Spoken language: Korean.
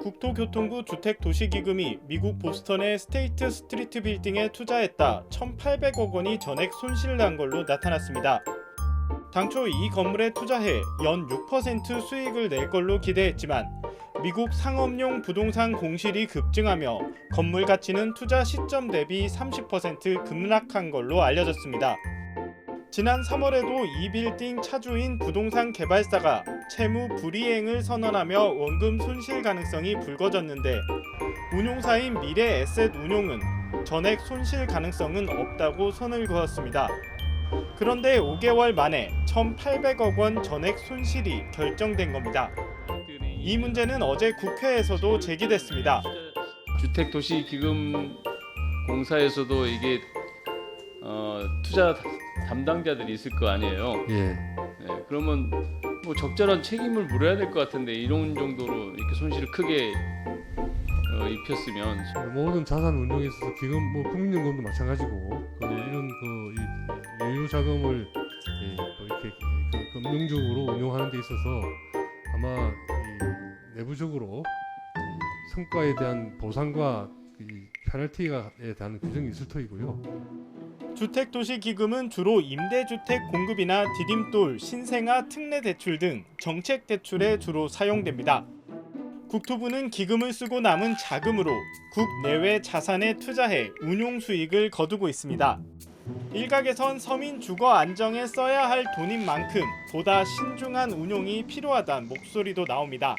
국토교통부 주택도시기금이 미국 보스턴의 스테이트 스트리트 빌딩에 투자했다 1,800억 원이 전액 손실난 걸로 나타났습니다. 당초 이 건물에 투자해 연 6% 수익을 낼 걸로 기대했지만 미국 상업용 부동산 공실이 급증하며 건물 가치는 투자 시점 대비 30% 급락한 걸로 알려졌습니다. 지난 3월에도 이 빌딩 차주인 부동산 개발사가 채무 불이행을 선언하며 원금 손실 가능성이 불거졌는데 운용사인 미래 에셋 운용은 전액 손실 가능성은 없다고 선을 그었습니다. 그런데 5개월 만에 1,800억 원 전액 손실이 결정된 겁니다. 이 문제는 어제 국회에서도 제기됐습니다. 주택도시기금공사에서도 이게 어, 투자 담당자들이 있을 거 아니에요. 예. 네, 그러면 뭐 적절한 책임을 물어야 될 것 같은데 이런 정도로 이렇게 손실을 크게 어, 입혔으면 모든 자산 운용에 있어서 기금 뭐 국민연금도 마찬가지고 그 이런 그 이- 유효 자금을 예, 또 이렇게 그 금융적으로 운용하는 데 있어서 아마 이 내부적으로 이 성과에 대한 보상과 이 페널티에 대한 규정이 있을 터이고요. 주택도시기금은 주로 임대주택 공급이나 디딤돌, 신생아 특례 대출 등 정책 대출에 주로 사용됩니다. 국토부는 기금을 쓰고 남은 자금으로 국 내외 자산에 투자해 운용 수익을 거두고 있습니다. 일각에선 서민 주거 안정에 써야 할 돈인 만큼 보다 신중한 운용이 필요하다는 목소리도 나옵니다.